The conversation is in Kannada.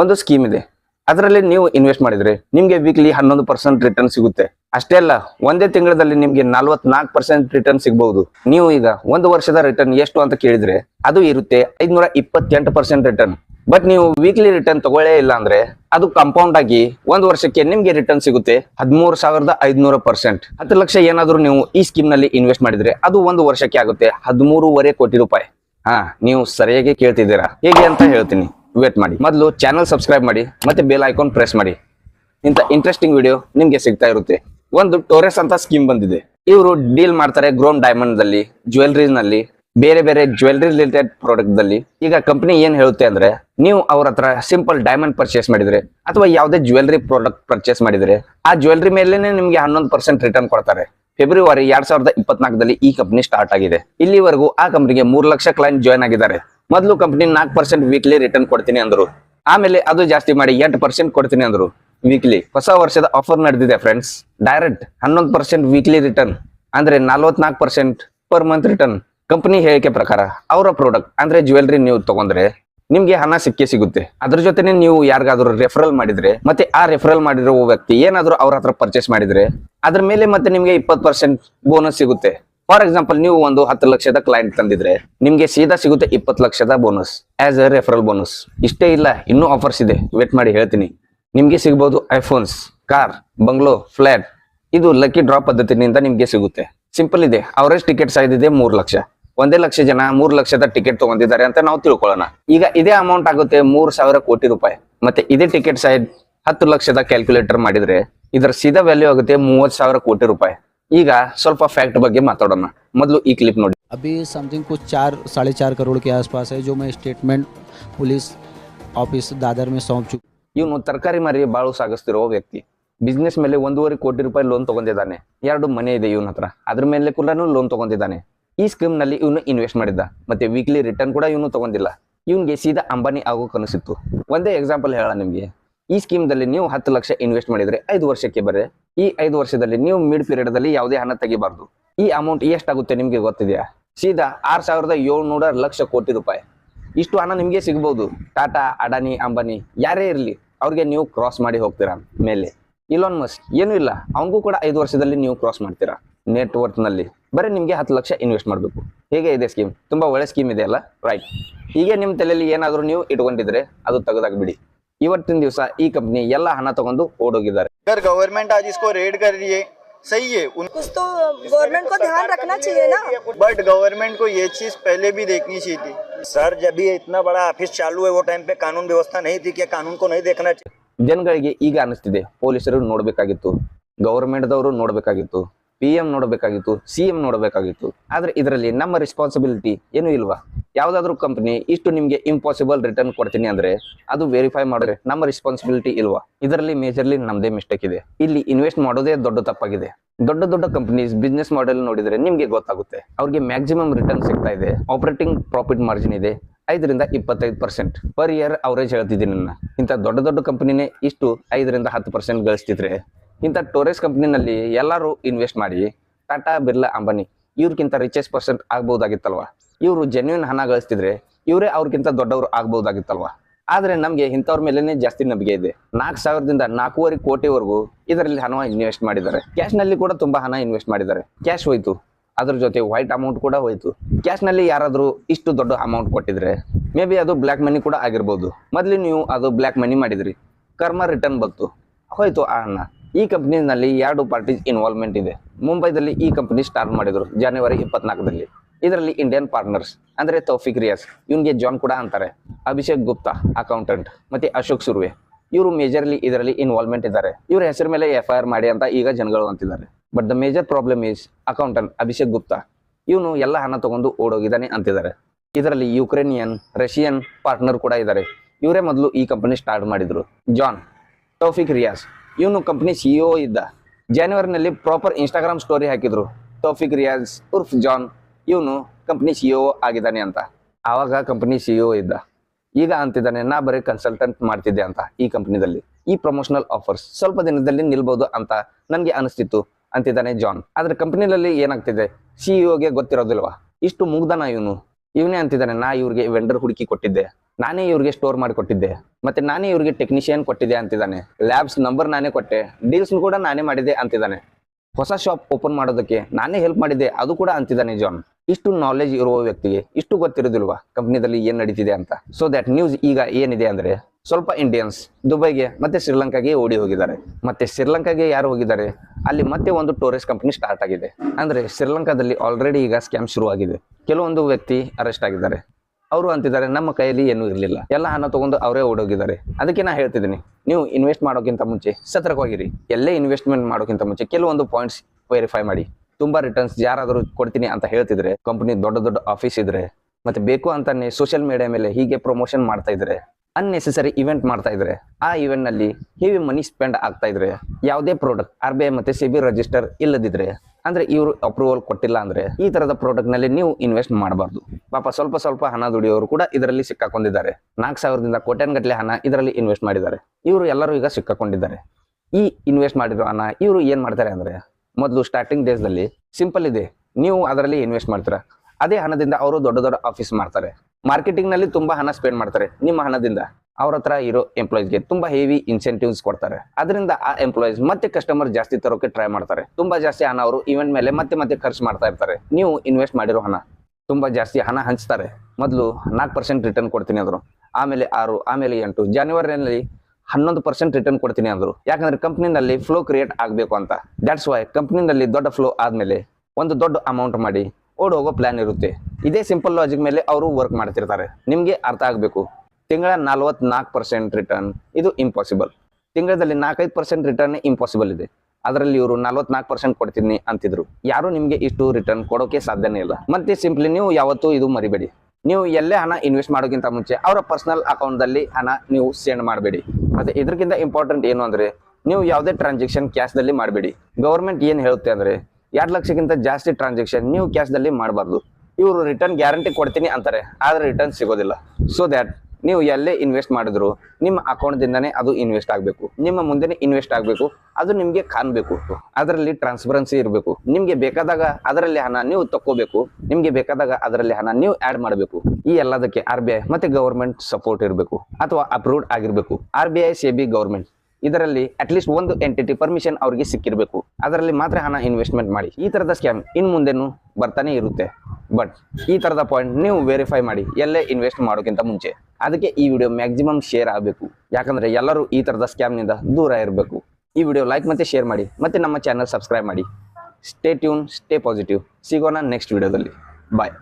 ಒಂದು ಸ್ಕೀಮ್ ಇದೆ. ಅದರಲ್ಲಿ ನೀವು ಇನ್ವೆಸ್ಟ್ ಮಾಡಿದ್ರೆ ನಿಮಗೆ ವೀಕ್ಲಿ ಹನ್ನೊಂದು ಪರ್ಸೆಂಟ್ ರಿಟರ್ನ್ ಸಿಗುತ್ತೆ. ಅಷ್ಟೇ ಅಲ್ಲ, ಒಂದೇ ತಿಂಗಳಲ್ಲಿ ನಿಮಗೆ ನಲ್ವತ್ನಾಲ್ಕು ಪರ್ಸೆಂಟ್ ರಿಟರ್ನ್ ಸಿಗಬಹುದು ನೀವು ಈಗ ಒಂದು ವರ್ಷದ ರಿಟರ್ನ್ ಎಷ್ಟು ಅಂತ ಕೇಳಿದ್ರೆ ಅದು ಇರುತ್ತೆ ಐದ್ನೂರ ಇಪ್ಪತ್ತೆಂಟು ಪರ್ಸೆಂಟ್ ರಿಟರ್ನ್ ಬಟ್ ನೀವು ವೀಕ್ಲಿ ರಿಟರ್ನ್ ತಗೊಳ್ಳೇ ಇಲ್ಲ ಅಂದ್ರೆ ಅದು ಕಾಂಪೌಂಡ್ ಆಗಿ ಒಂದು ವರ್ಷಕ್ಕೆ ನಿಮ್ಗೆ ರಿಟರ್ನ್ ಸಿಗುತ್ತೆ ಹದಿಮೂರು ಸಾವಿರದ ಐದ್ನೂರ ಪರ್ಸೆಂಟ್ ಹತ್ತು ಲಕ್ಷ ಏನಾದ್ರೂ ನೀವು ಈ ಸ್ಕೀಮ್ನಲ್ಲಿ ಇನ್ವೆಸ್ಟ್ ಮಾಡಿದ್ರೆ ಅದು ಒಂದು ವರ್ಷಕ್ಕೆ ಆಗುತ್ತೆ ಹದಿಮೂರುವರೆ ಕೋಟಿ ರೂಪಾಯಿ. ಹಾ, ನೀವು ಸರಿಯಾಗಿ ಕೇಳ್ತಿದ್ದೀರಾ? ಹೇಗೆ ಅಂತ ಹೇಳ್ತೀನಿ. ವೇಟ್ ಮಾಡಿ. ಮೊದಲು ಚಾನಲ್ ಸಬ್ಸ್ಕ್ರೈಬ್ ಮಾಡಿ, ಮತ್ತೆ ಬೇಲ್ ಐಕಾನ್ ಪ್ರೆಸ್ ಮಾಡಿ. ಇಂಥ ಇಂಟ್ರೆಸ್ಟಿಂಗ್ ವಿಡಿಯೋ ನಿಮ್ಗೆ ಸಿಗ್ತಾ ಇರುತ್ತೆ. ಒಂದು ಟೋರೆಸ್ ಅಂತ ಸ್ಕೀಮ್ ಬಂದಿದೆ. ಇವರು ಡೀಲ್ ಮಾಡ್ತಾರೆ ಗ್ರೋಮ್ ಡೈಮಂಡ್ ದಲ್ಲಿ ಜ್ಯುವೆಲ್ರೀಸ್ನಲ್ಲಿ, ಬೇರೆ ಬೇರೆ ಜ್ಯುವೆಲ್ರಿ ರಿಲೇಟೆಡ್ ಪ್ರಾಡಕ್ಟ್ ದಲ್ಲಿ. ಈಗ ಕಂಪನಿ ಏನ್ ಹೇಳುತ್ತೆ ಅಂದ್ರೆ, ನೀವು ಅವ್ರ ಹತ್ರ ಸಿಂಪಲ್ ಡೈಮಂಡ್ ಪರ್ಚೇಸ್ ಮಾಡಿದ್ರೆ, ಅಥವಾ ಯಾವುದೇ ಜ್ಯುವೆಲ್ರಿ ಪ್ರಾಡಕ್ಟ್ ಪರ್ಚೇಸ್ ಮಾಡಿದ್ರೆ, ಆ ಜ್ಯುವೆಲ್ರಿ ಮೇಲೆನೆ ನಿಮ್ಗೆ ಹನ್ನೊಂದು ಪರ್ಸೆಂಟ್ ರಿಟರ್ನ್ ಕೊಡ್ತಾರೆ. ಫೆಬ್ರವರಿ ಎರಡ್ ಸಾವಿರದ ಇಪ್ಪತ್ನಾಲ್ಕದಲ್ಲಿ ಈ ಕಂಪನಿ ಸ್ಟಾರ್ಟ್ ಆಗಿದೆ. ಇಲ್ಲಿವರೆಗೂ ಆ ಕಂಪನಿಗೆ ಮೂರು ಲಕ್ಷ ಕ್ಲೈಂಟ್ ಜಾಯ್ನ್ ಆಗಿದ್ದಾರೆ. ಮೊದಲು ಕಂಪನಿ ನಾಲ್ಕು ಪರ್ಸೆಂಟ್ ವೀಕ್ಲಿ ರಿಟರ್ನ್ ಕೊಡ್ತೀನಿ ಅಂದ್ರು. ಆಮೇಲೆ ಅದು ಜಾಸ್ತಿ ಮಾಡಿ ಎಂಟು ಪರ್ಸೆಂಟ್ ಕೊಡ್ತೀನಿ ಅಂದ್ರು ವೀಕ್ಲಿ ಹೊಸ ವರ್ಷದ ಆಫರ್ ನಡೆದಿದೆ ಫ್ರೆಂಡ್ಸ್ ಡೈರೆಕ್ಟ್ ಹನ್ನೊಂದು ಪರ್ಸೆಂಟ್ ವೀಕ್ಲಿ ರಿಟರ್ನ್ ಅಂದ್ರೆ ನಲ್ವತ್ನಾಲ್ಕು percent per month return company ಹೇಳಿಕೆ ಪ್ರಕಾರ, ಅವರ ಪ್ರಾಡಕ್ಟ್ ಅಂದ್ರೆ ಜ್ಯುವೆಲ್ರಿ ನೀವು ತಗೊಂಡ್ರೆ ನಿಮ್ಗೆ ಹಣ ಸಿಕ್ಕೇ ಸಿಗುತ್ತೆ. ಅದ್ರ ಜೊತೆನೆ ನೀವು ಯಾರಿಗಾದ್ರೂ ರೆಫರಲ್ ಮಾಡಿದ್ರೆ, ಮತ್ತೆ ಆ ರೆಫರಲ್ ಮಾಡಿರೋ ವ್ಯಕ್ತಿ ಏನಾದ್ರೂ ಅವ್ರ ಹತ್ರ ಪರ್ಚೇಸ್ ಮಾಡಿದ್ರೆ, ಅದ್ರ ಮೇಲೆ ಮತ್ತೆ ನಿಮ್ಗೆ ಇಪ್ಪತ್ತು ಪರ್ಸೆಂಟ್ ಬೋನಸ್ ಸಿಗುತ್ತೆ. ಫಾರ್ ಎಕ್ಸಾಂಪಲ್ ನೀವು ಒಂದು ಹತ್ತು ಲಕ್ಷದ ಕ್ಲೈಂಟ್ ತಂದಿದ್ರೆ, ನಿಮ್ಗೆ ಸೀದಾ ಸಿಗುತ್ತೆ ಇಪ್ಪತ್ತು ಲಕ್ಷದ bonus as a referral bonus ಇಷ್ಟೇ ಇಲ್ಲ, ಇನ್ನೂ ಆಫರ್ಸ್ ಇದೆ. ವೇಟ್ ಮಾಡಿ ಹೇಳ್ತೀನಿ. ನಿಮ್ಗೆ ಸಿಗಬಹುದು ಐಫೋನ್ಸ್ ಕಾರ್ ಬಂಗ್ಲೋ ಫ್ಲಾಟ್ ಇದು ಲಕ್ಕಿ ಡ್ರಾ ಪದ್ಧತಿನಿಂದ ನಿಮ್ಗೆ ಸಿಗುತ್ತೆ. ಸಿಂಪಲ್ ಇದೆ. ಅವರೇಜ್ ಟಿಕೆಟ್ ಸೈಜ್ ಇದೆ ಮೂರು ಲಕ್ಷ. ಒಂದೇ ಲಕ್ಷ ಜನ ಮೂರ್ ಲಕ್ಷದ ಟಿಕೆಟ್ ತಗೊಂಡಿದ್ದಾರೆ ಅಂತ ನಾವು ತಿಳ್ಕೊಳ್ಳೋಣ ಈಗ ಇದೇ ಅಮೌಂಟ್ ಆಗುತ್ತೆ ಮೂರ್ ಸಾವಿರ ಕೋಟಿ ರೂಪಾಯಿ ಮತ್ತೆ ಇದೇ ಟಿಕೆಟ್ ಸೈಜ್ ಹತ್ತು ಲಕ್ಷದ ಕ್ಯಾಲ್ಕುಲೇಟರ್ ಮಾಡಿದ್ರೆ ಇದರ ಸೀದಾ ವ್ಯಾಲ್ಯೂ ಆಗುತ್ತೆ ಮೂವತ್ ಸಾವಿರ ಕೋಟಿ ರೂಪಾಯಿ ಈಗ ಸ್ವಲ್ಪ ಫ್ಯಾಕ್ಟ್ ಬಗ್ಗೆ ಮಾತಾಡೋಣ ಮೊದಲು ಈ ಕ್ಲಿಪ್ ನೋಡಿ अभी समथिंग कुछ चार साढ़े चार करोड़ के आसपास है जो मैं स्टेटमेंट पुलिस ऑफिस दादर में सौंप चुका ಇವನು ತರಕಾರಿ ಮಾರಿ ಬಾಳು ಸಾಗಿಸ್ತಿರೋ ವ್ಯಕ್ತಿ ಬಿಸ್ನೆಸ್ ಮೇಲೆ ಒಂದೂವರೆ ಕೋಟಿ ರೂಪಾಯಿ ಲೋನ್ ತಗೊಂಡಿದ್ದಾನೆ ಎರಡು ಮನೆ ಇದೆ ಇವನ ಹತ್ರ ಅದ್ರ ಮೇಲೆ ಕೂಡ ಲೋನ್ ತಗೊಂಡಿದ್ದಾನೆ ಈ ಸ್ಕೀಮ್ನಲ್ಲಿ ಇವನು ಇನ್ವೆಸ್ಟ್ ಮಾಡಿದ್ದ. ಮತ್ತೆ ವೀಕ್ಲಿ ರಿಟರ್ನ್ ಕೂಡ ಇವನು ತಗೊಂಡಿಲ್ಲ. ಇವನ್ಗೆ ಸೀದಾ ಅಂಬಾನಿ ಆಗೋ ಕನಸಿತ್ತು. ಒಂದೇ ಎಕ್ಸಾಂಪಲ್ ಹೇಳ ನಿಮ್ಗೆ. ಈ ಸ್ಕೀಮ್ ದಲ್ಲಿ ನೀವು ಹತ್ತು ಲಕ್ಷ ಇನ್ವೆಸ್ಟ್ ಮಾಡಿದ್ರೆ ಐದು ವರ್ಷಕ್ಕೆ ಬರೆ ಈ ಐದು ವರ್ಷದಲ್ಲಿ ನೀವು ಮಿಡ್ ಪೀರಿಯಡ್ ದಲ್ಲಿ ಯಾವುದೇ ಹಣ ತೆಗಿಬಾರ್ದು. ಈ ಅಮೌಂಟ್ ಎಷ್ಟಾಗುತ್ತೆ ನಿಮ್ಗೆ ಗೊತ್ತಿದೆಯಾ? ಸೀದಾ ಆರ್ ಸಾವಿರದ ಏಳ್ನೂರ ಲಕ್ಷ ಕೋಟಿ ರೂಪಾಯಿ. ಇಷ್ಟು ಹಣ ನಿಮ್ಗೆ ಸಿಗ್ಬೋದು. ಟಾಟಾ, ಅಡಾನಿ, ಅಂಬಾನಿ ಯಾರೇ ಇರಲಿ, ಅವ್ರಿಗೆ ನೀವು ಕ್ರಾಸ್ ಮಾಡಿ ಹೋಗ್ತೀರಾ ಮೇಲೆ. ಇಲೋನ್ ಮಸ್ಕ್ ಏನೂ ಇಲ್ಲ. ಅವನಿಗೂ ಕೂಡ ಐದು ವರ್ಷದಲ್ಲಿ ನೀವು ಕ್ರಾಸ್ ಮಾಡ್ತೀರಾ. ನೆಟ್ ವರ್ತ್ ನಲ್ಲಿ ಬರೀ ನಿಮ್ಗೆ ಹತ್ತು ಲಕ್ಷ ಇನ್ವೆಸ್ಟ್ ಮಾಡಬೇಕು ಹೇಗೆ ಇದೆ ಸ್ಕೀಮ್ ತುಂಬಾ ಒಳ್ಳೆ ಸ್ಕೀಮ್ ಇದೆ ಅಲ್ಲ ರೈಟ್ ಹೀಗೆ ನಿಮ್ಮ ತಲೆಯಲ್ಲಿ ಏನಾದರೂ ನೀವು ಇಟ್ಕೊಂಡಿದ್ರೆ ಅದು ತೆಗೆದಾಗ ಬಿಡಿ ಇವತ್ತಿನ ದಿವಸ ಈ ಕಂಪ್ನಿ ಎಲ್ಲ ಹಣ ತಗೊಂಡು ಓಡೋಗಿದ್ದಾರೆ अगर गवर्नमेंट आज इसको रेड कर रही है सही है उन कुछ तो गवर्नमेंट को ध्यान रखना चाहिए ना बट गवर्नमेंट को ये चीज पहले भी देखनी चाहिए थी सर जब भी इतना बड़ा ऑफिस चालू है वो टाइम पे कानून व्यवस्था नहीं थी क्या कानून को नहीं देखना चाहिए ಜನಗಳಿಗೆ ಈಗ ಅನಿಸ್ತಿದೆ ಪೊಲೀಸರು ನೋಡ್ಬೇಕಾಗಿತ್ತು ಗವರ್ಮೆಂಟ್ದವರು ನೋಡ್ಬೇಕಾಗಿತ್ತು ಪಿ ಎಂ ನೋಡಬೇಕಾಗಿತ್ತು ಸಿ ಎಂ ನೋಡಬೇಕಾಗಿತ್ತು. ಆದ್ರೆ ಇದರಲ್ಲಿ ನಮ್ಮ ರೆಸ್ಪಾನ್ಸಿಬಿಲಿಟಿ ಏನು ಇಲ್ವಾ? ಯಾವ್ದಾದ್ರು ಕಂಪನಿ ಇಷ್ಟು ನಿಮ್ಗೆ ಇಂಪಾಸಿಬಲ್ ರಿಟರ್ನ್ ಕೊಡ್ತೀನಿ ಅಂದ್ರೆ ಅದು ವೆರಿಫೈ ಮಾಡಿದ್ರೆ ನಮ್ಮ ರೆಸ್ಪಾನ್ಸಿಬಿಲಿಟಿ ಇಲ್ವಾ? ಇದರಲ್ಲಿ ಮೇಜರ್ಲಿ ನಮ್ದೇ ಮಿಸ್ಟೇಕ್ ಇದೆ. ಇಲ್ಲಿ ಇನ್ವೆಸ್ಟ್ ಮಾಡೋದೇ ದೊಡ್ಡ ತಪ್ಪಾಗಿದೆ. ದೊಡ್ಡ ದೊಡ್ಡ ಕಂಪನೀಸ್ ಬಿಸ್ನೆಸ್ ಮಾಡೆಲ್ ನೋಡಿದ್ರೆ ನಿಮ್ಗೆ ಗೊತ್ತಾಗುತ್ತೆ. ಅವ್ರಿಗೆ ಮ್ಯಾಕ್ಸಿಮಮ್ ರಿಟರ್ನ್ ಸಿಗ್ತಾ ಇದೆ. ಆಪರೇಟಿಂಗ್ ಪ್ರಾಫಿಟ್ ಮಾರ್ಜಿನ್ ಇದೆ. ಐದರಿಂದ ಇಪ್ಪತ್ತೈದು ಪರ್ಸೆಂಟ್ ಪರ್ ಇಯರ್ ಅವರೇಜ್ ಹೇಳ್ತಿದ್ದೀನಿ ನನ್ನ. ಇಂಥ ದೊಡ್ಡ ದೊಡ್ಡ ಕಂಪನಿನೇ ಇಷ್ಟು ಐದರಿಂದ ಹತ್ತು ಪರ್ಸೆಂಟ್ ಗಳಿಸ್ತಿದ್ರೆ ಇಂಥ ಟೋರೆಸ್ ಕಂಪ್ನಿನಲ್ಲಿ ಎಲ್ಲರೂ ಇನ್ವೆಸ್ಟ್ ಮಾಡಿ ಟಾಟಾ, ಬಿರ್ಲಾ, ಅಂಬಾನಿ ಇವ್ರಿಗಿಂತ ರಿಚೆಸ್ಟ್ ಪರ್ಸೆಂಟ್ ಆಗ್ಬೋದಾಗಿತ್ತಲ್ವ ಇವರು ಜೆನ್ಯೂನ್ ಹಣ ಗಳಿಸ್ತಿದ್ರೆ ಇವರೇ ಅವ್ರಿಗಿಂತ ದೊಡ್ಡವರು ಆಗ್ಬೋದಾಗಿತ್ತಲ್ವ ಆದ್ರೆ ನಮಗೆ ಇಂಥವ್ರ ಮೇಲೇ ಜಾಸ್ತಿ ನಂಬಿಕೆ ಇದೆ. ನಾಲ್ಕು ಸಾವಿರದಿಂದ ನಾಲ್ಕೂವರೆ ಕೋಟಿವರೆಗೂ ಇದರಲ್ಲಿ ಹಣ ಇನ್ವೆಸ್ಟ್ ಮಾಡಿದ್ದಾರೆ. ಕ್ಯಾಶ್ನಲ್ಲಿ ಕೂಡ ತುಂಬಾ ಹಣ ಇನ್ವೆಸ್ಟ್ ಮಾಡಿದ್ದಾರೆ. ಕ್ಯಾಶ್ ಹೋಯ್ತು. ಅದ್ರ ಜೊತೆ ವೈಟ್ ಅಮೌಂಟ್ ಕೂಡ ಹೋಯ್ತು. ಕ್ಯಾಶ್ನಲ್ಲಿ ಯಾರಾದ್ರೂ ಇಷ್ಟು ದೊಡ್ಡ ಅಮೌಂಟ್ ಕೊಟ್ಟಿದ್ರೆ ಮೇ ಬಿ ಅದು ಬ್ಲ್ಯಾಕ್ ಮನಿ ಕೂಡ ಆಗಿರ್ಬೋದು. ಮೊದಲು ನೀವು ಅದು ಬ್ಲ್ಯಾಕ್ ಮನಿ ಮಾಡಿದ್ರಿ. ಕರ್ಮ ರಿಟರ್ನ್ ಬಂತು. ಹೋಯ್ತು ಆ ಹಣ. ಈ ಕಂಪ್ನಿನಲ್ಲಿ ಎರಡು ಪಾರ್ಟೀಸ್ ಇನ್ವಾಲ್ವ್ಮೆಂಟ್ ಇದೆ. ಮುಂಬೈದಲ್ಲಿ ಈ ಕಂಪನಿ ಸ್ಟಾರ್ಟ್ ಮಾಡಿದ್ರು ಜನವರಿ ಇಪ್ಪತ್ನಾಲ್ಕದಲ್ಲಿ ಇದರಲ್ಲಿ ಇಂಡಿಯನ್ ಪಾರ್ಟ್ನರ್ಸ್ ಅಂದ್ರೆ ತೌಫಿಕ್ ರಿಯಾಸ್ ಇವನಿಗೆ ಜಾನ್ ಕೂಡ ಅಂತಾರೆ. ಅಭಿಷೇಕ್ ಗುಪ್ತಾ ಅಕೌಂಟೆಂಟ್ ಮತ್ತೆ ಅಶೋಕ್ ಸುರ್ವೆ ಇವರು ಮೇಜರ್ಲಿ ಇದರಲ್ಲಿ ಇನ್ವಾಲ್ವ್ಮೆಂಟ್ ಇದ್ದಾರೆ. ಇವ್ರ ಹೆಸರು ಮೇಲೆ ಎಫ್ ಐ ಮಾಡಿ ಅಂತ ಈಗ ಜನಗಳು ಅಂತಿದ್ದಾರೆ. But the major problem is accountant Abhishek Gupta ಇವನು ಎಲ್ಲ ಹಣ ತಗೊಂಡು ಓಡೋಗಿದ್ದಾನೆ ಅಂತಿದ್ದಾರೆ. ಇದರಲ್ಲಿ ಯುಕ್ರೇನಿಯನ್ ರಷ್ಯನ್ ಪಾರ್ಟ್ನರ್ ಕೂಡ ಇದ್ದಾರೆ. ಇವರೇ ಮೊದಲು ಈ ಕಂಪನಿ ಸ್ಟಾರ್ಟ್ ಮಾಡಿದ್ರು. ಜಾನ್ ತೌಫಿಕ್ ರಿಯಾಸ್ ಇವನು ಕಂಪನಿ ಸಿಇಒ ಇದ್ದ. ಜಾನ್ವರಿನಲ್ಲಿ ಪ್ರಾಪರ್ ಇನ್ಸ್ಟಾಗ್ರಾಮ್ ಸ್ಟೋರಿ ಹಾಕಿದ್ರು. ತೌಫಿಕ್ ರಿಯಾಜ್ ಉರ್ಫ್ ಜಾನ್ ಇವನು ಕಂಪನಿ ಸಿಇಒ ಆಗಿದ್ದಾನೆ ಅಂತ. ಆವಾಗ ಕಂಪನಿ ಸಿಇಒ ಇದ್ದ. ಈಗ ಅಂತಿದ್ದಾನೆ, ನಾ ಬರೀ ಕನ್ಸಲ್ಟೆಂಟ್ ಮಾಡ್ತಿದ್ದೆ ಅಂತ ಈ ಕಂಪ್ನಿದಲ್ಲಿ ಈ ಪ್ರಮೋಷನಲ್ ಆಫರ್ಸ್ ಸ್ವಲ್ಪ ದಿನದಲ್ಲಿ ನಿಲ್ಬಹುದು ಅಂತ ನನಗೆ ಅನಿಸ್ತಿತ್ತು ಅಂತಿದ್ದಾನೆ ಜಾನ್ ಆದ್ರೆ ಕಂಪನಿನಲ್ಲಿ ಏನಾಗ್ತಿದೆ? ಸಿಇಒಗೆ ಗೊತ್ತಿರೋದಿಲ್ವಾ? ಇಷ್ಟು ಮುಗ್ದನ ಇವನು? ಇವನೇ ಅಂತಿದ್ದಾನೆ, ನಾ ಇವ್ರಿಗೆ ವೆಂಡರ್ ಹುಡುಕಿ ಕೊಟ್ಟಿದ್ದೆ. ನಾನೇ ಇವ್ರಿಗೆ ಸ್ಟೋರ್ ಮಾಡಿ ಕೊಟ್ಟಿದ್ದೆ. ಮತ್ತೆ ನಾನೇ ಇವ್ರಿಗೆ ಟೆಕ್ನಿಷಿಯನ್ ಕೊಟ್ಟಿದ್ದೆ ಅಂತಿದ್ದಾನೆ. ಲ್ಯಾಬ್ಸ್ ನಂಬರ್ ನಾನೇ ಕೊಟ್ಟೆ. ಡೀಲ್ಸ್ ಕೂಡ ನಾನೇ ಮಾಡಿದೆ ಅಂತಿದ್ದಾನೆ. ಹೊಸ ಶಾಪ್ ಓಪನ್ ಮಾಡೋದಕ್ಕೆ ನಾನೇ ಹೆಲ್ಪ್ ಮಾಡಿದ್ದೆ. ಅದು ಕೂಡ ಅಂತಿದ್ದಾನೆ ಜಾನ್ ಇಷ್ಟು ನಾಲೆಜ್ ಇರುವ ವ್ಯಕ್ತಿಗೆ ಇಷ್ಟು ಗೊತ್ತಿರೋದಿಲ್ವಾ ಕಂಪ್ನಿದಲ್ಲಿ ಏನ್ ನಡೀತಿದೆ ಅಂತ. ಸೊ ದಟ್ ನ್ಯೂಸ್ ಈಗ ಏನಿದೆ ಅಂದ್ರೆ ಸ್ವಲ್ಪ ಇಂಡಿಯನ್ಸ್ ದುಬೈಗೆ ಮತ್ತೆ ಶ್ರೀಲಂಕಾಗೆ ಓಡಿ ಹೋಗಿದ್ದಾರೆ. ಮತ್ತೆ ಶ್ರೀಲಂಕಾಗೆ ಯಾರು ಹೋಗಿದ್ದಾರೆ? ಅಲ್ಲಿ ಮತ್ತೆ ಒಂದು ಟೂರಿಸ್ಟ್ ಕಂಪನಿ ಸ್ಟಾರ್ಟ್ ಆಗಿದೆ. ಅಂದ್ರೆ ಶ್ರೀಲಂಕಾದಲ್ಲಿ ಆಲ್ರೆಡಿ ಈಗ ಸ್ಕ್ಯಾಮ್ ಶುರು ಆಗಿದೆ ಕೆಲವೊಂದು ವ್ಯಕ್ತಿ ಅರೆಸ್ಟ್ ಆಗಿದ್ದಾರೆ. ಅವರು ಅಂತಿದ್ದಾರೆ, ನಮ್ಮ ಕೈಯಲ್ಲಿ ಏನೂ ಇರಲಿಲ್ಲ. ಎಲ್ಲ ಹಣ ತಗೊಂಡು ಅವರೇ ಓಡೋಗಿದ್ದಾರೆ. ಅದಕ್ಕೆ ನಾ ಹೇಳ್ತಿದ್ದೀನಿ, ನೀವು ಇನ್ವೆಸ್ಟ್ ಮಾಡೋಕ್ಕಿಂತ ಮುಂಚೆ ಸತರ್ಕವಾಗಿರಿ. ಎಲ್ಲೇ ಇನ್ವೆಸ್ಟ್ಮೆಂಟ್ ಮಾಡೋಕ್ಕಿಂತ ಮುಂಚೆ ಕೆಲವೊಂದು ಪಾಯಿಂಟ್ಸ್ ವೆರಿಫೈ ಮಾಡಿ. ತುಂಬಾ ರಿಟರ್ನ್ಸ್ ಯಾರಾದರೂ ಕೊಡ್ತೀನಿ ಅಂತ ಹೇಳ್ತಿದ್ರೆ ಕಂಪನಿ ದೊಡ್ಡ ದೊಡ್ಡ ಆಫೀಸ್ ಇದ್ರೆ, ಮತ್ತೆ ಬೇಕು ಅಂತಾನೆ ಸೋಷಿಯಲ್ ಮೀಡಿಯಾ ಮೇಲೆ ಹೀಗೆ ಪ್ರಮೋಷನ್ ಮಾಡ್ತಾ ಇದ್ರೆ ಅನ್ನೆಸೆಸರಿ ಇವೆಂಟ್ ಮಾಡ್ತಾ ಇದ್ರೆ, ಆ ಇವೆಂಟ್ನಲ್ಲಿ ಹೆವಿ ಮನಿ ಸ್ಪೆಂಡ್ ಆಗ್ತಾ ಇದ್ರೆ, ಯಾವುದೇ ಪ್ರಾಡಕ್ಟ್ ಆರ್ ಬಿ ಐ ಮತ್ತೆ ಸಿಬಿ ರಿಜಿಸ್ಟರ್ ಇಲ್ಲದಿದ್ರೆ ಅಂದ್ರೆ ಇವರು ಅಪ್ರೂವಲ್ ಕೊಟ್ಟಿಲ್ಲ ಅಂದ್ರೆ ಈ ತರದ ಪ್ರಾಡಕ್ಟ್ನಲ್ಲಿ ನೀವು ಇನ್ವೆಸ್ಟ್ ಮಾಡಬಾರ್ದು. ಪಾಪ ಸ್ವಲ್ಪ ಸ್ವಲ್ಪ ಹಣ ದುಡಿಯೋರು ಕೂಡ ಇದರಲ್ಲಿ ಸಿಕ್ಕಾಕೊಂಡಿದ್ದಾರೆ. ನಾಲ್ಕು ಸಾವಿರದಿಂದ ಕೋಟ್ಯಾನ್ಗಟ್ಲೆ ಹಣ ಇದರಲ್ಲಿ ಇನ್ವೆಸ್ಟ್ ಮಾಡಿದ್ದಾರೆ. ಇವರು ಎಲ್ಲರೂ ಈಗ ಸಿಕ್ಕಾಕೊಂಡಿದ್ದಾರೆ. ಈ ಇನ್ವೆಸ್ಟ್ ಮಾಡಿರೋ ಹಣ ಇವರು ಏನ್ ಮಾಡ್ತಾರೆ ಅಂದ್ರೆ ಮೊದಲು ಸ್ಟಾರ್ಟಿಂಗ್ ಡೇಸ್ದಲ್ಲಿ ಸಿಂಪಲ್ ಇದೆ. ನೀವು ಅದರಲ್ಲಿ ಇನ್ವೆಸ್ಟ್ ಮಾಡ್ತೀರಾ. ಅದೇ ಹಣದಿಂದ ಅವರು ದೊಡ್ಡ ದೊಡ್ಡ ಆಫೀಸ್ ಮಾಡ್ತಾರೆ. ಮಾರ್ಕೆಟಿಂಗ್ನಲ್ಲಿ ತುಂಬಾ ಹಣ ಸ್ಪೆಂಡ್ ಮಾಡ್ತಾರೆ ನಿಮ್ಮ ಹಣದಿಂದ. ಅವ್ರ ಹತ್ರ ಇರೋ ಎಂಪ್ಲಾಯೀಸ್ಗೆ ತುಂಬಾ ಹೆವಿ ಇನ್ಸೆಂಟಿವ್ಸ್ ಕೊಡ್ತಾರೆ. ಅದರಿಂದ ಆ ಎಂಪ್ಲಾಯೀಸ್ ಮತ್ತೆ ಕಸ್ಟಮರ್ ಜಾಸ್ತಿ ತರೋಕೆ ಟ್ರೈ ಮಾಡ್ತಾರೆ. ತುಂಬಾ ಜಾಸ್ತಿ ಹಣ ಅವರು ಇವೆಂಟ್ ಮೇಲೆ ಮತ್ತೆ ಮತ್ತೆ ಖರ್ಚು ಮಾಡ್ತಾ ಇರ್ತಾರೆ. ನೀವು ಇನ್ವೆಸ್ಟ್ ಮಾಡಿರೋ ಹಣ, ತುಂಬಾ ಜಾಸ್ತಿ ಹಣ ಹಂಚ್ತಾರೆ. ಮೊದಲು ನಾಲ್ಕು ಪರ್ಸೆಂಟ್ ರಿಟರ್ನ್ ಕೊಡ್ತೀನಿ ಅಂದ್ರು. ಆಮೇಲೆ ಆರು, ಆಮೇಲೆ ಎಂಟು. ಜಾನ್ವರಿನಲ್ಲಿ ಹನ್ನೊಂದು ಪರ್ಸೆಂಟ್ ರಿಟರ್ನ್ ಕೊಡ್ತೀನಿ ಅಂದ್ರು. ಯಾಕಂದ್ರೆ ಕಂಪ್ನಿನಲ್ಲಿ ಫ್ಲೋ ಕ್ರಿಯೇಟ್ ಆಗಬೇಕು ಅಂತ. ದಟ್ಸ್ ವೈ ಕಂಪ್ನಿನಲ್ಲಿ ದೊಡ್ಡ ಫ್ಲೋ ಆದಮೇಲೆ ಒಂದು ದೊಡ್ಡ ಅಮೌಂಟ್ ಮಾಡಿ ಓಡ್ ಹೋಗೋ ಪ್ಲಾನ್ ಇರುತ್ತೆ. ಇದೇ ಸಿಂಪಲ್ ಲಾಜಿಕ್ ಮೇಲೆ ಅವರು ವರ್ಕ್ ಮಾಡ್ತಿರ್ತಾರೆ. ನಿಮಗೆ ಅರ್ಥ ಆಗಬೇಕು. ತಿಂಗಳ ನಲ್ವತ್ನಾಲ್ಕು ಪರ್ಸೆಂಟ್ ರಿಟರ್ನ್ ಇದು ಇಂಪಾಸಿಬಲ್ ತಿಂಗಳಲ್ಲಿ ನಾಲ್ಕೈದು ಪರ್ಸೆಂಟ್ ರಿಟರ್ನ್ ಇಂಪಾಸಿಬಲ್ ಇದೆ. ಅದರಲ್ಲಿ ಇವರು ನಲ್ವತ್ನಾಲ್ಕು ಪರ್ಸೆಂಟ್ ಕೊಡ್ತೀನಿ ಅಂತಿದ್ರು. ಯಾರು ನಿಮಗೆ ಇಷ್ಟು ರಿಟರ್ನ್ ಕೊಡೋಕೆ ಸಾಧ್ಯನೇ ಇಲ್ಲ. ಮತ್ತೆ ಸಿಂಪ್ಲಿ ನೀವು ಯಾವತ್ತೂ ಇದು ಮರಿಬೇಡಿ. ನೀವು ಎಲ್ಲೇ ಹಣ ಇನ್ವೆಸ್ಟ್ ಮಾಡೋಕ್ಕಿಂತ ಮುಂಚೆ ಅವರ ಪರ್ಸನಲ್ ಅಕೌಂಟ್ದಲ್ಲಿ ಹಣ ನೀವು ಸೆಂಡ್ ಮಾಡಬೇಡಿ. ಮತ್ತೆ ಇದಕ್ಕಿಂತ ಇಂಪಾರ್ಟೆಂಟ್ ಏನು ಅಂದರೆ, ನೀವು ಯಾವುದೇ ಟ್ರಾನ್ಸಾಕ್ಷನ್ ಕ್ಯಾಶ್ದಲ್ಲಿ ಮಾಡಬೇಡಿ. ಗೌರ್ಮೆಂಟ್ ಏನು ಹೇಳುತ್ತೆ ಅಂದ್ರೆ, ಎರಡು ಲಕ್ಷಕ್ಕಿಂತ ಜಾಸ್ತಿ ಟ್ರಾನ್ಸಾಕ್ಷನ್ ನೀವು ಕ್ಯಾಶ್ದಲ್ಲಿ ಮಾಡಬಾರ್ದು. ಇವರು ರಿಟರ್ನ್ ಗ್ಯಾರಂಟಿ ಕೊಡ್ತೀನಿ ಅಂತಾರೆ, ಆದರೆ ರಿಟರ್ನ್ ಸಿಗೋದಿಲ್ಲ. ಸೊ ದ್ಯಾಟ್ ನೀವು ಎಲ್ಲೇ ಇನ್ವೆಸ್ಟ್ ಮಾಡಿದ್ರು, ನಿಮ್ಮ ಅಕೌಂಟ್ದಿಂದನೇ ಅದು ಇನ್ವೆಸ್ಟ್ ಆಗಬೇಕು. ನಿಮ್ಮ ಮುಂದೆನೇ ಇನ್ವೆಸ್ಟ್ ಆಗಬೇಕು. ಅದು ನಿಮಗೆ ಕಾಣಬೇಕು. ಅದರಲ್ಲಿ ಟ್ರಾನ್ಸ್ಪರೆನ್ಸಿ ಇರಬೇಕು. ನಿಮಗೆ ಬೇಕಾದಾಗ ಅದರಲ್ಲಿ ಹಣ ನೀವು ತಕ್ಕೋಬೇಕು. ನಿಮಗೆ ಬೇಕಾದಾಗ ಅದರಲ್ಲಿ ಹಣ ನೀವು ಆ್ಯಡ್ ಮಾಡಬೇಕು. ಈ ಎಲ್ಲದಕ್ಕೆ ಆರ್ ಬಿ ಐ ಮತ್ತೆ ಗೌರ್ಮೆಂಟ್ ಸಪೋರ್ಟ್ ಇರಬೇಕು. ಅಥವಾ ಅಪ್ರೂವ್ಡ್ ಆಗಿರಬೇಕು. R B I C B government ಇದರಲ್ಲಿ ಅಟ್ಲೀಸ್ಟ್ ಒಂದು ಎಂಟಿಟಿ ಪರ್ಮಿಷನ್ ಅವರಿಗೆ ಸಿಕ್ಕಿರಬೇಕು. ಅದರಲ್ಲಿ ಮಾತ್ರ ಹಣ ಇನ್ವೆಸ್ಟ್ಮೆಂಟ್ ಮಾಡಿ. ಈ ತರದ ಸ್ಕ್ಯಾಮ್ ಇನ್ ಮುಂದೆನು ಬರ್ತಾನೆ ಇರುತ್ತೆ. ಬಟ್ ಈ ತರದ ಪಾಯಿಂಟ್ ನೀವು ವೆರಿಫೈ ಮಾಡಿ, ಎಲ್ಲೇ ಇನ್ವೆಸ್ಟ್ ಮಾಡೋಕ್ಕಿಂತ ಮುಂಚೆ. ಅದಕ್ಕೆ ಈ ವಿಡಿಯೋ ಮ್ಯಾಕ್ಸಿಮಮ್ ಶೇರ್ ಆಗಬೇಕು. ಯಾಕಂದ್ರೆ ಎಲ್ಲರೂ ಈ ತರದ ಸ್ಕ್ಯಾಮ್ನಿಂದ ದೂರ ಇರಬೇಕು. ಈ ವಿಡಿಯೋ ಲೈಕ್ ಮತ್ತೆ ಶೇರ್ ಮಾಡಿ, ಮತ್ತೆ ನಮ್ಮ ಚಾನಲ್ ಸಬ್ಸ್ಕ್ರೈಬ್ ಮಾಡಿ. ಸ್ಟೇ ಟ್ಯೂನ್ ಸ್ಟೇ ಪಾಸಿಟಿವ್ ಸಿಗೋಣ ನೆಕ್ಸ್ಟ್ ವಿಡಿಯೋದಲ್ಲಿ ಬಾಯ್